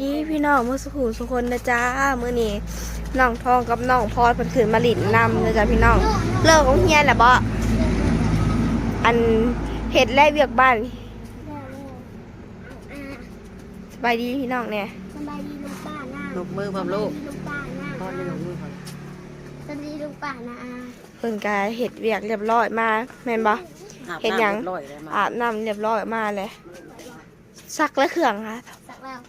ดีพี่น้องเมื่อสักครู่สุกคนนะจ้ามื้อนี้น้องทองกับน้องพอดเพิ่นขึ้นมาหลินนำนะจ้าพี่น้องเลิกของเฮียนแล้วบ่อันเฮ็ดแลเวียกบ้านสบายดีพี่น้องเนี่ยสบายดีลุงป้านะลูกมือพร้อมลูกลุงป้านะพ่อนี่ลูกมือพร้อมสวัสดีลุงป้านะเพิ่นก็เฮ็ดเวียกเรียบร้อยมาแม่นบ่อาบเฮ็ดหยังน้ำรีบร้อยเลยมาอาบน้ำเรียบร้อยมาเลยซักและเครื่องค่ะสักแล้ว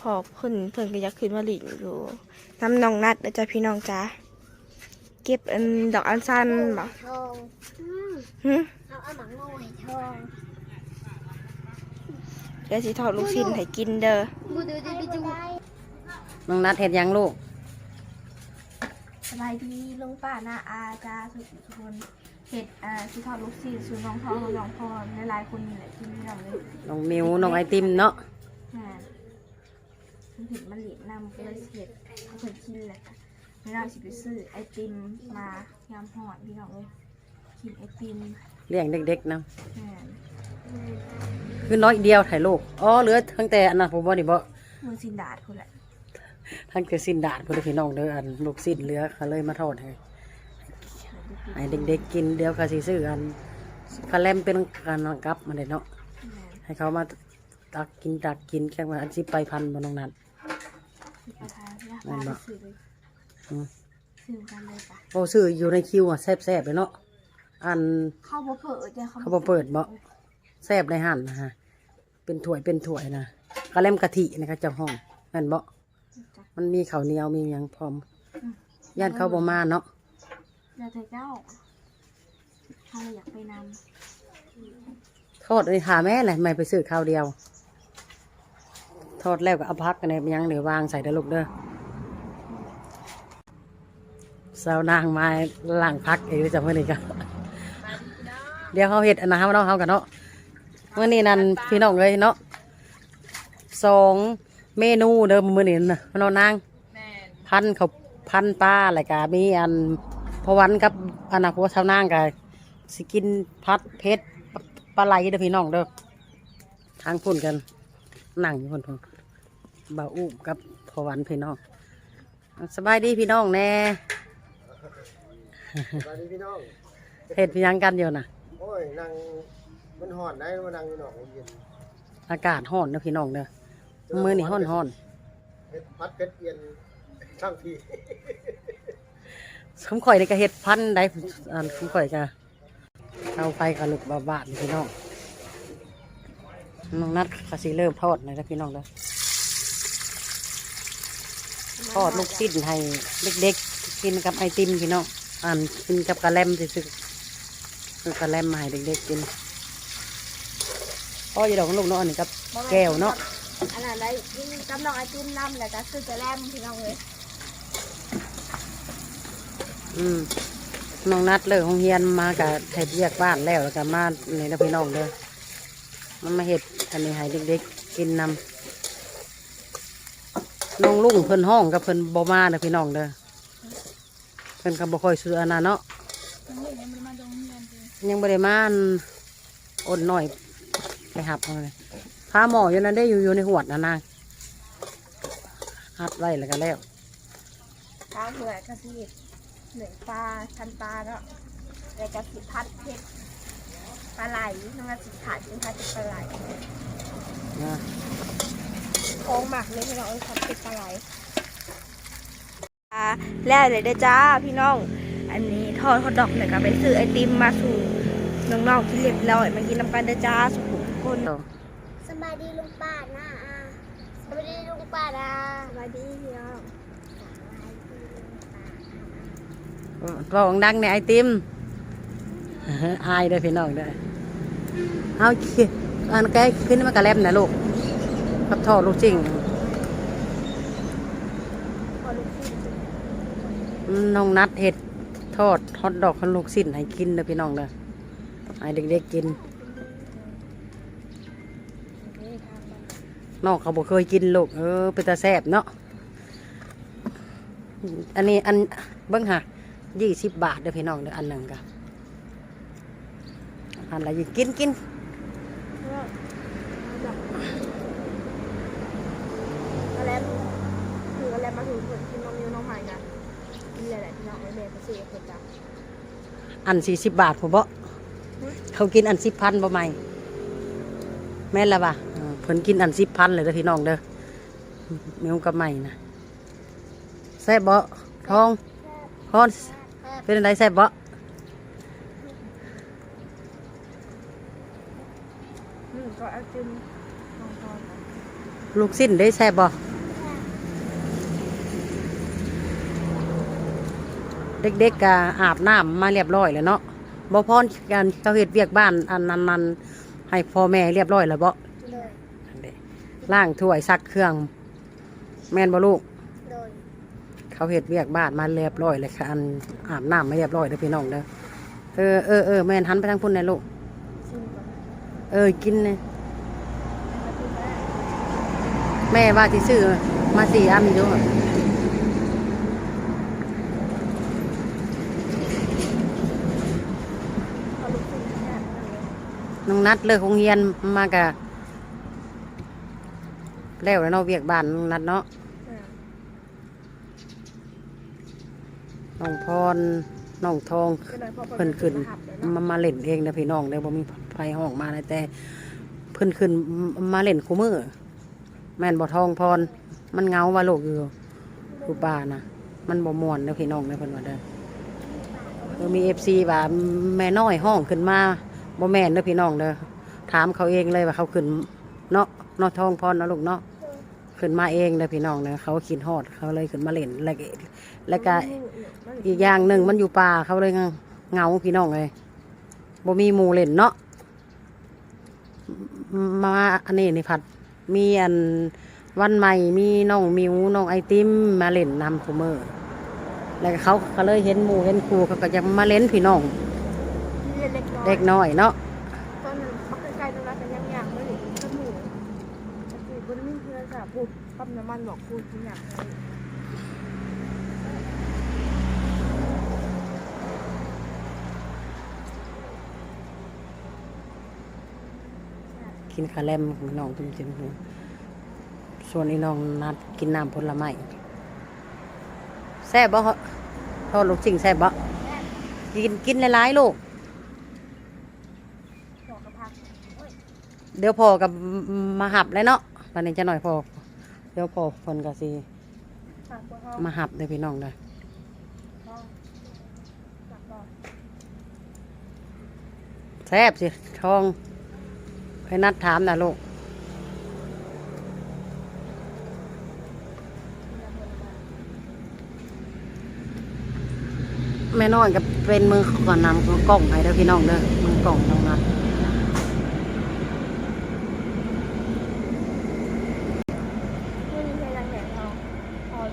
พอเพิ่นเพิ่นก็อยากขึ้นมาหลินอยู่น้ำน้องนัดนะจ๊ะพี่น้องจ้าเก็บอันดอกอันสั้นบ่ทองอืมหึเอาเอาหมังโง่ให้ทองเดี๋ยวสิทอดลูกชิ้นให้กินเด้อบูดูดูดูน้องนัดเห็ดหยังลูกสบายดีลุงป้านาอาจ้าทุกคนเห็ดอ่าสิทอดลูกชิ้นสูน้องทองน้องพรหลายๆคนนี่แหละกินพี่น้องเลยน้องมิวน้องไอติมเนาะอ่าเพิ่นเห็ดมันหลินนำก็เลยเห็ดเอาเพิ่นกินแหละค่ะไม่น่าสิไปซื้อไอติมมายามหอดพี่น้องเลยกินไอติมเลี้ยงเด็กๆนะอ่าคือน้อยเดียวถ่ายลูกอ๋อเหลือทั้งแต่อันนั้นผมบ่นี่บ่มือสินดาดคนแหละทั้งแต่สิ้นดาดบ่ได้พี่น้องเด้ออันลูกสิ้นเหลือเขาเลยมาทอดให้ให้เด็กๆกินเดี๋ยวเขาสิซื้ออันคาแลมเป็นกันกับมาเลยเนาะให้เขามาตักกินตักกินแค่ว่าอันสิไปพันบ่น้องนั ดประธานยากนั่นมาบ่ซื้อเลยอืมซื้อกันเลยปะโอ้ซื้ออยู่ในคิวอะแซ่บๆเลยเนาะอัน เข้าบ่เปิดจ้ะเขาบ่เปิดบ่ แซ่บในหั่นนะฮะเป็นถ้วยเป็นถ้วยนะกระเล่มกะทินะคะเจ้าห้องแม่นบ่มันมีข้าวเหนียวมีหยังพร้อมย่านเขาบ่มาเนาะเดี๋ยวเธอเจ้าถ้าเราอยากไปนทอดเลยหาแม่เลยไม่ไปซื้อข้าวเดียว ทอดแล้วก็เอาพักกันในยังเหลือวางใส่เด้อลูกเด้อสาวนางมาล้างพักเองจะเมื่อนี้กันเดี๋ยวเขาเห็ดอันนะเขาเนาะเขากันเนาะเมื่อนี้นั่นพี่น้องเลยเนาะสองเมนูเดิมมื่อนี้นะเนาะนางพันเขาพันปลาอะไรกะมีอันพอวันกับอันนะพวกชาวนางกะสิกินพัดเพชรปลาไหลเด้อพี่น้องเด้อทางพุ่นกันนั่งอยู่พุ่นพุ่น บ่าวอุ้มกับพอวันพี่น้องสบายดีพี่น้องแน่สวัสดีพี่น้องเห็ดพี่ยังกันอยู่นะโอ้ยนั่งมันห่อนได้มานั่งอยู่นอกโรงเรียนอากาศห้อนเด้อพี่น้องเด้อมือนี่ห้อนห้อนเฮ็ดพัดเพชรเอียนช่างพี่สมข่อยในกระเห็ดพันได้อันสมข่อยกะเข้าไปกับลูกบาบาดนี่พี่น้องน้องนัดก็สิเริ่มทอดเลยนะพี่น้องเด้อ ทอดลูกชิ้นให้เด็กๆ กินกับไอติมพี่น้องอ่านกินกับกะแลมสิซื้อซื้อกะแลมมาให้เด็กๆกินพ่ออย่าดอกลูกเนาะอันนี้กับำแก้วเนาะอันนั้นได้กินกำลังไอติมน้ำแล้วก็ซื้อจะแลมพี่น้องเลยอืมน้องนัดเลิกโรงเรียนมากับเห็ดเรียกบ้านแล้วแล้วก็มาในนะพี่น้องเด้อมันมาเห็ดอันนี้ให้เด็กๆกินนำ น้องลุงเพิ่นห้องกับเพิ่นบ่มาเด้อพี่น้องเด้อเพิ่นก็บ่ค่อยซื้ออันนั้นเนาะยังบริมาณอดหน่อยไปหับเอาเลยพาหมออยู่นั่นได้อยู่อยู่ในหวดนะนางหัดไว้แล้วก็แล้วปลาเผือกกะทิหนึ่งปลาทันปลาเนาะแล้วก็สิพัดเผ็ดปลาไหลน้องก็สิขาดกินพัดเป็นปลาไหลนะ โค้งหมักเลยพี่น้องเอ้ยพัดเป็นปลาไหลอ่าแล้วเลยเด้อจ้าพี่น้อง อันนี้ทอดฮอทดอกเลยก็ไปซื้อไอติมมาสู่น้องๆที่เรียบร้อยมากินน้ำกันเด้อจ้าสุขุมทุกคนต่อสบายดีลุงป้านะสบายดีลุงป้านะสวัสดีพี่น้องบอกดังในไอติมอายเด้อพี่น้องเด้อเอาขี้อันแกขึ้นมากระแลมนะลูก กับทอดลูกจริงพอลูกชิ้นน้องนัดเห็ดทอดฮอตดอกขนลูกสิ้นให้กินเด้อพี่น้องเด้อให้เด็กๆกินน่องเขาบอกเคยกินลูกเออเป็นตาแซบเนาะอันนี้อันเบิ้งค่ะยี่สิบบาทเด้อพี่น้องเด้ออันหนึ่งกะอันละยี่กินกิน เอาดอก มาถึงคนกินน้องมิวน้องใหม่กันนี่แหละพี่น้องไม่เบรกซื้อเผ็ดจ้ะอันสี่สิบบาทผมบ่เขากินอันสิบพันบ่ไหมแม่นละบ่ะเออเพิ่นกินอันสิบพันเลยเด้อพี่น้องเด้อแมวกับใหม่นะแซ่บบ่ทองทองเป็นอะไรแซ่บบ่อืมก็เอาจิ้มน้องพรลูกสิ้นได้แซ่บบ่ เด็กๆก็อาบน้ำมาเรียบร้อยแล้วเนาะบ่พรกันเขาเฮ็ดเวียกบ้านอันนั้นมันให้พ่อแม่เรียบร้อยแล้วบ่โดยอันเด้ล้างถ้วยซักเครื่อง แม่นบ่ลูก โดยเขาเฮ็ดเวียกบ้านมาเรียบร้อยเลยค่ะอันอาบน้ำมาเรียบร้อยเด้อพี่น้องเด้อเออเออเออแม่นหันไปทางพุ่นนะลูกชิมก่อนเออกินเลยแม่ว่าที่ซื้อมาสี่อันอยู่ พอลูกชิ้นเนี่ย น้องนัดเลิกโรงเรียนมากะแล้วแล้วเนาะเวียกบ้านน้องนัดเนาะอ่าน้องพรน้องทองก็เลยพอเพิ่นขึ้นหับเลยเนาะมามาเล่นเองนะพี่น้องเด้อบ่มีไฟห้องมานะแต่ เพิ่นขึ้นมาเล่นคู่มือแม่นบ่ทองพร มันเหงาว่าลูกอยู่อยู่ป่านะมันบ่ม่วนเด้อพี่น้องเด้อเพิ่นว่าเด้อเออมี FC ว่าแม่น้อยห้องขึ้นมา บ่แม่นเด้อพี่น้องเด้อถามเขาเองเลยว่าเขาขึ้นเนาะเนาะทองพรเนาะลูกเนาะขึ้นมาเองเด้อพี่น้องเด้อเขาคิดฮอดเขาเลยขึ้นมาเล่นแล้วก็แล้วก็อีกอย่างหนึ่งมันอยู่ป่าเขาเลยเงาพี่น้องเลยบ่มีหมูเล่นเนาะมาอันนี้นี่ผัดมีอันวันใหม่มีน้องมิวน้องไอติมมาเล่นนำคูเมอร์แล้วก็เขาก็เลยเห็นหมูเห็นครูเขาก็จะมาเล่นพี่น้อง เล็กน้อยเด็กน้อยเนาะตอนนั้นมักใกล้ๆตรงนั้นแต่ยังอยากไม่ถึงข้าวหมูแต่คือคนนี้เพื่อนค่ะพูดปั๊มน้ำมันบอกพูดที่อยากกินคาแลมน้องตุ้มเต็มหัวส่วนไอ้น้องนัดกินน้ำผลไม้แซ่บบ่ทอดลูกสิ่งแซ่บบ่กินกินหลายๆลูกกับพัก เดี๋ยวพอกับมาหับเลยเนาะวันนี้จะหน่อยพอ เดี๋ยวพอคนก็สิฝากตัวห้องมาหับเลยพี่น้องเลยห้องฝากบอกแซ่บสิทองให้นัดถามนะลูกแม่น้อยกับเป็นมือก่อนนำกล่องให้เด้อพี่น้องเด้อมือกล่องน้องนัด ไม่มีใครรังแหนทองพอเ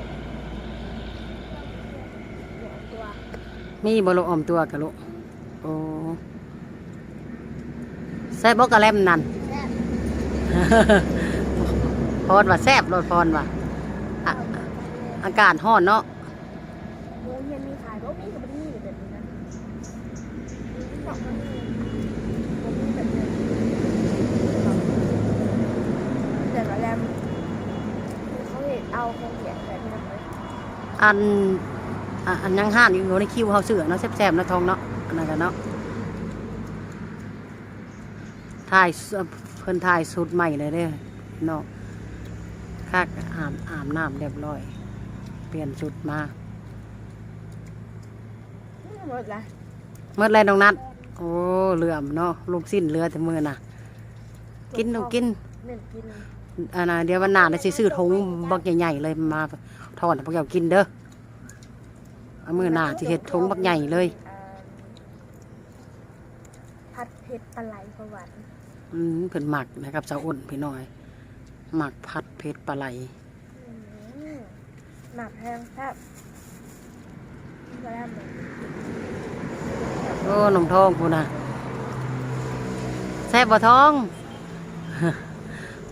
ดี๋ยวตัว มีบโลกออมตัวกับลูกโอ้แซ่บบอกกระแลมนั่นแซ่บพรว่าแซ่บรสพรว่าอะอากาศร้อนเนาะโรงเรียนมีขายก็มีกับไม่มีแบบนี้นะบอกว่ามีผมมีแบบนี้ อาคงเขียนแบบนี้เลยอันอะอันยังห้านอยู่ในคิวเขาเสือเนาะแซ่บๆเนาะทองเนาะอันนั้นกันเนาะถ่ายสุเพิ่นถ่ายสุดใหม่เลยเด้อเนาะค่าอาบอาบน้ำเรียบร้อย เปลี่ยนชุดมาหมดละเมื่อไรน้องนัด โอ้เหลื่อมเนาะลูกสิ้นเหลือแต่มือน่ะ กินลูกกินเน้นกินอันน่ะเดี๋ยววันหน้าได้สิซื้อถุงบักใหญ่ๆเลยมาทอดให้พวกเจ้ากินเด้อ เอามือหน้าที่เห็ดถุงบักใหญ่เลย อ่าผัดเผ็ดปลาไหลสวรรค์อืมเพิ่นหมักนะครับสาวอ้นพี่น้อยหมักผัดเผ็ดปลาไหลอืมหนักแห้งแซ่บแซ่บเลยโอ้หนมทองพูนน่ะแซ่บบ่ท้อง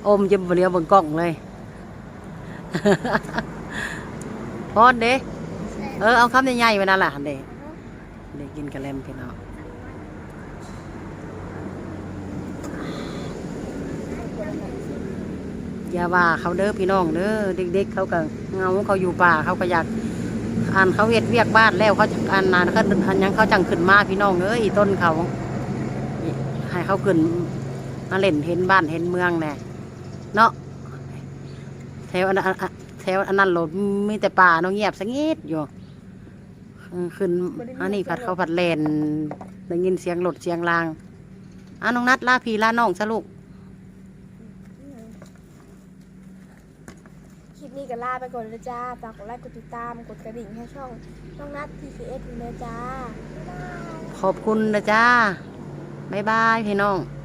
อมจะบ่เลียวเบนกล้องเลย พอดเด้ เออเอาคำใหญ่ๆไว้นั่นแหละเด้เด้กินกระเลมพี่น้องอย่าว่าเขาเด้อพี่น้องเด้อเด็ก ๆ เขาก็เงาเขาอยู่ป่าเขาก็อยากอ่านเขาเฮ็ดเวียกบ้านแล้วเขาอ่านนานเขาอันยังเขาจังขึ้นมาพี่น้องเอ้ยต้นเขาให้เขาขึ้นมาเล่นเห็นบ้านเห็นเมืองแน่เนาะแถวอันอันแถวอันนั้นโหลดมีแต่ป่าเนาะเงียบสงิดอยู่ เออขึ้นอันนี้ผัดเขาผัดแลนได้ยินเสียงรถเสียงรางอะน้องนัดลาพี่ลาน้องซะลูก คลิปนี้ก็ลาไปก่อนเลยจ้าฝากกดไลค์กดติดตามกดกระดิ่งให้ช่องน้องนัท TCS เลยจ้าขอบคุณนะจ้า บ๊ายบายพี่น้องบ